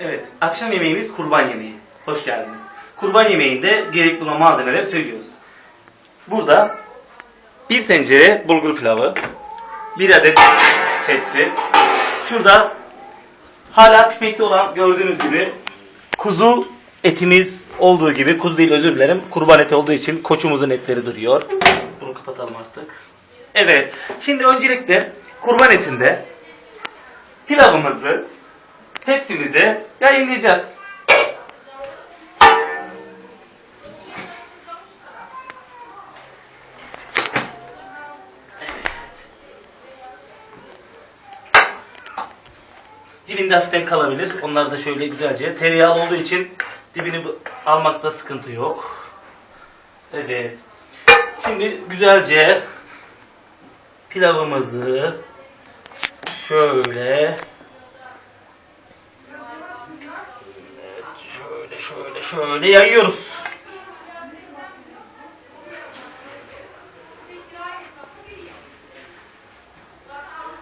Evet, akşam yemeğimiz kurban yemeği. Hoş geldiniz. Kurban yemeğinde gerekli olan malzemeleri söylüyoruz. Burada bir tencere bulgur pilavı, bir adet tepsi. Şurada hala pişmekte olan gördüğünüz gibi kuzu etimiz olduğu gibi, kuzu değil özür dilerim, kurban eti olduğu için koçumuzun etleri duruyor. Bunu kapatalım artık. Evet, şimdi öncelikle kurban etinde pilavımızı tepsimize yayınlayacağız. Dibinde hafiften kalabilir. Onlar da şöyle güzelce. Tereyağlı olduğu için dibini almakta sıkıntı yok. Evet. Şimdi güzelce pilavımızı şöyle Şöyle şöyle yayıyoruz.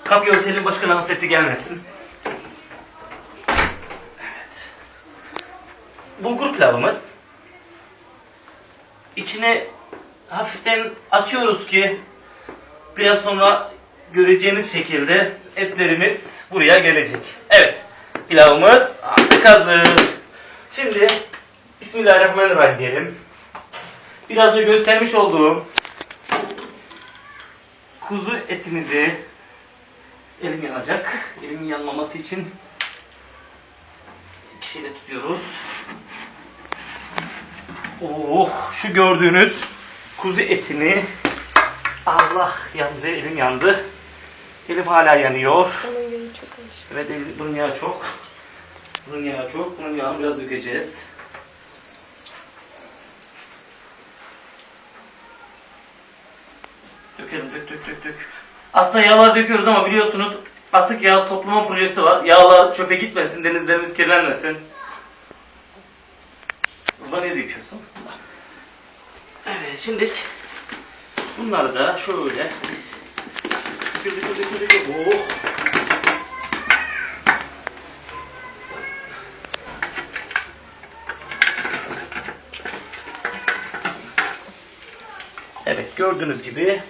Kapya Otel'in başkanının sesi gelmesin. Evet. Bulgur pilavımız. İçine hafiften açıyoruz ki biraz sonra göreceğiniz şekilde etlerimiz buraya gelecek. Evet. Pilavımız artık hazır. Şimdi Bismillahirrahmanirrahim diyelim. Biraz önce göstermiş olduğum kuzu etimizi elim yanacak. Elimin yanmaması için iki şeyle tutuyoruz. Oh şu gördüğünüz kuzu etini Allah yandı elim yandı. Elim hala yanıyor. Onun yeri çok. Evet el- bunun yağı çok. Bunun yağı çok. Bunun yağını biraz dökeceğiz. Dökelim dök dök dök dök. Aslında yağlar döküyoruz ama biliyorsunuz atık yağ toplama projesi var. Yağlar çöpe gitmesin, denizlerimiz kirlenmesin. Burada ne döküyorsun? Evet şimdi bunları da şöyle dökür dökür dökür. Oh. Evet gördüğünüz gibi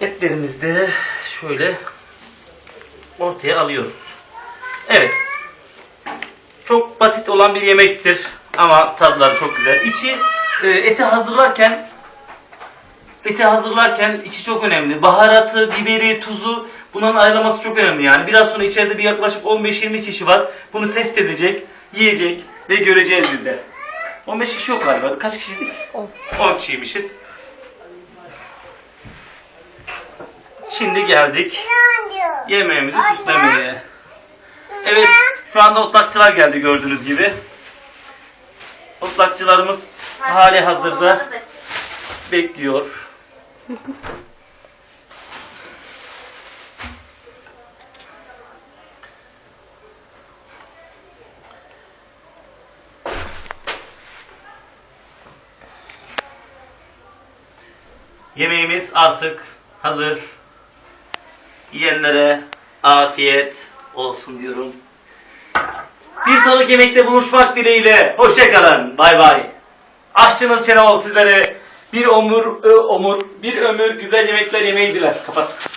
etlerimizi de şöyle ortaya alıyoruz. Evet. Çok basit olan bir yemektir ama tadları çok güzel. İçi e, eti hazırlarken eti hazırlarken içi çok önemli. Baharatı, biberi, tuzu bunların ayrılması çok önemli yani. Biraz sonra içeride bir yaklaşık 15-20 kişi var. Bunu test edecek, yiyecek ve göreceğiz biz de. 15 kişi yok galiba. Kaç kişiydik? On. 10 kişiymişiz. Şimdi geldik yemeğimizi süslemeye. Evet, şu anda otlakçılar geldi gördüğünüz gibi. Otlakçılarımız hali hazırda bekliyor. Yemeğimiz artık hazır. Yiyenlere afiyet olsun diyorum. Bir sonraki yemekte buluşmak dileğiyle. Hoşçakalın. Bay bay. Aşçınız Şenol sizlere bir omur, ö, omur, bir ömür güzel yemekler yemeyi diler. Kapat.